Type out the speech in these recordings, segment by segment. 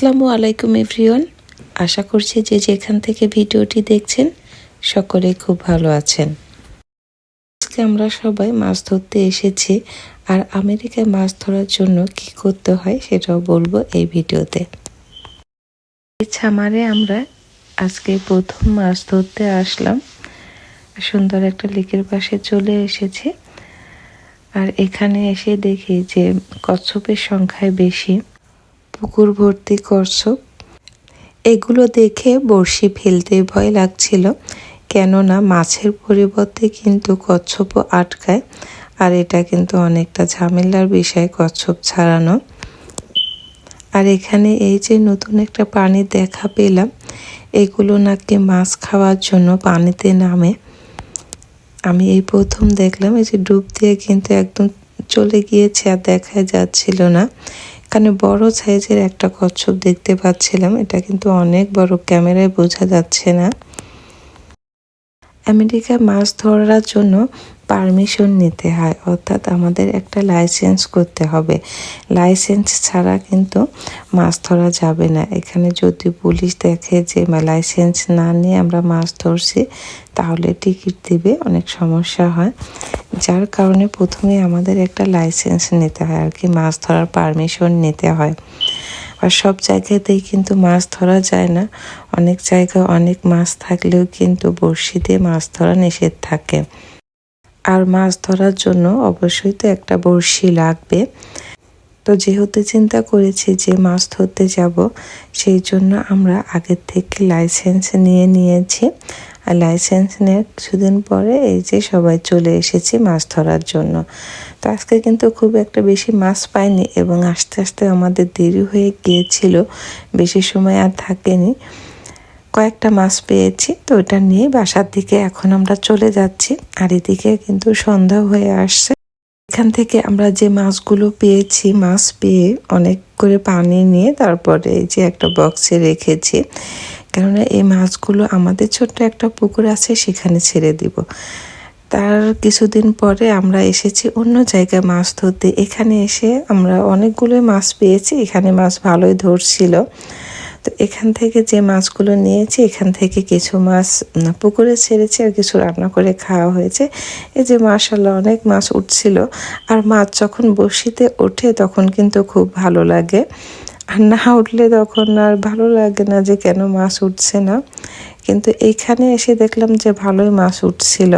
আসসালামু আলাইকুম, এভরিওয়ান। আশা করছি যে যেখান থেকে ভিডিওটি দেখছেন, সকলে খুব ভালো আছেন। আজকে আমরা সবাই মাছ ধরতে এসেছি, আর আমেরিকায় মাছ ধরার জন্য কি করতে হয় সেটাও বলব এই ভিডিওতে। এই ছামারে আমরা আজকে প্রথম মাছ ধরতে আসলাম। সুন্দর একটা লেকের পাশে চলে এসেছি। আর এখানে এসে দেখি যে কচ্ছপের সংখ্যায় বেশি। পুকুর ভর্তি কচ্ছপ এগুলো দেখে বড়শি ফেলতে ভয় লাগছিল, কেননা মাছের পরিবর্তে কিন্তু কচ্ছপও আটকায়, আর এটা কিন্তু অনেকটা ঝামেলার বিষয় কচ্ছপ ছাড়ানো। আর এখানে এই যে নতুন একটা পানি দেখা পেলাম, এগুলো নাকি মাছ খাওয়ার জন্য পানিতে নামে। আমি এই প্রথম দেখলাম, এই যে ডুব দিয়ে কিন্তু একদম চলে গিয়েছে আর দেখা যাচ্ছিল না। এখানে বড় সাইজের একটা কচ্ছপ দেখতে পাচ্ছিলাম। এটা কিন্তু অনেক বড়, ক্যামেরায় বোঝা যাচ্ছে না। আমেরিকা মাছ ধরার জন্য পারমিশন নিতে হয়, অর্থাৎ আমাদের একটা লাইসেন্স করতে হবে। লাইসেন্স ছাড়া কিন্তু মাছ ধরা যাবে না। এখানে যদি পুলিশ দেখে যে লাইসেন্স না নিয়ে আমরা মাছ ধরছি, তাহলে টিকিট দিবে, অনেক সমস্যা হয়। যার কারণে প্রথমে আমাদের একটা লাইসেন্স নিতে হয়, আর কি মাছ ধরার পারমিশন নিতে হয়। আর সব জায়গাতেই কিন্তু মাছ ধরা যায় না। অনেক জায়গায় অনেক মাছ থাকলেও কিন্তু বড়শি দিয়ে মাছ ধরা নিষেধ থাকে। আর মাছ ধরার জন্য অবশ্যই তো একটা বড়শি লাগবে। তো যেহেতু চিন্তা করেছি যে মাছ ধরতে যাব, সেই জন্য আমরা আগের থেকে লাইসেন্স নিয়ে নিয়েছি। আর লাইসেন্স নিয়ে কিছুদিন পরে এই যে সবাই চলে এসেছি মাছ ধরার জন্য। তো আজকে কিন্তু খুব একটা বেশি মাছ পাইনি এবং আস্তে আস্তে আমাদের দেরি হয়ে গিয়েছিল, বেশি সময় আর থাকেনি। কয়েকটা মাছ পেয়েছি, তো ওটা নিয়ে বাসার দিকে এখন আমরা চলে যাচ্ছি। আর এদিকে কিন্তু সন্ধ্যা হয়ে আসছে। এখান থেকে আমরা যে মাছগুলো পেয়েছি, মাছ পেয়ে অনেক করে পানি নিয়ে তারপরে এই যে একটা বক্সে রেখেছি। কেননা এই মাছগুলো আমাদের ছোট্ট একটা পুকুর আছে, সেখানে ছেড়ে দিব। তার কিছুদিন পরে আমরা এসেছি অন্য জায়গায় মাছ ধরতে। এখানে এসে আমরা অনেকগুলো মাছ পেয়েছি, এখানে মাছ ভালোই ধরছিল। তো এখান থেকে যে মাছগুলো নিয়েছি, এখান থেকে কিছু মাছ পুকুরে ছেড়েছি আর কিছু রান্না করে খাওয়া হয়েছে। এই যে মাশাল্লাহ অনেক মাছ উঠছিল। আর মাছ যখন বসিতে ওঠে তখন কিন্তু খুব ভালো লাগে। আর না উঠলে তখন আর ভালো লাগে না যে কেন মাছ উঠছে না। কিন্তু এইখানে এসে দেখলাম যে ভালোই মাছ উঠছিল।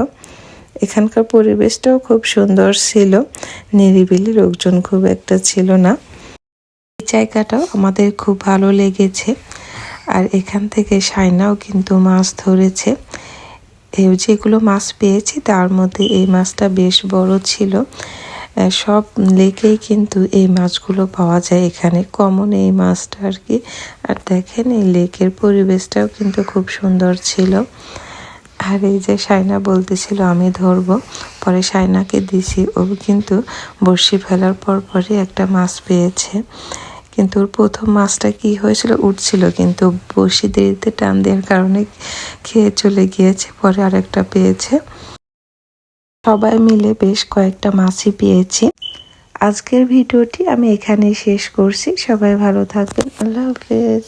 এখানকার পরিবেশটাও খুব সুন্দর ছিল। নিরিবিলি লোকজন খুব একটা ছিল না। জায়গাটাও আমাদের খুব ভালো লেগেছে। আর এখান থেকে সাইনাও কিন্তু মাছ ধরেছে। যেগুলো মাছ পেয়েছি তার মধ্যে এই মাছটা বেশ বড় ছিল। সব লেকেই কিন্তু এই মাছগুলো পাওয়া যায় এখানে। কমন এই মাছটা আর কি। আর দেখেন এই লেকের পরিবেশটাও কিন্তু খুব সুন্দর ছিল। আর এই যে সাইনা বলতেছিল, আমি ধরবো। পরে সাইনাকে দিছি। ও কিন্তু বড়শি ফেলার পর পরই একটা মাছ পেয়েছে। কিন্তু ওর প্রথম মাছটা কি হয়েছিল উঠছিল কিন্তু বসি দেরিতে টান দেওয়ার কারণে খেয়ে চলে গিয়েছে, পরে আরেকটা পেয়েছে। সবাই মিলে বেশ কয়েকটা মাছই পেয়েছি। আজকের ভিডিওটি আমি এখানেই শেষ করছি। সবাই ভালো থাকবেন। আল্লাহ হাফেজ।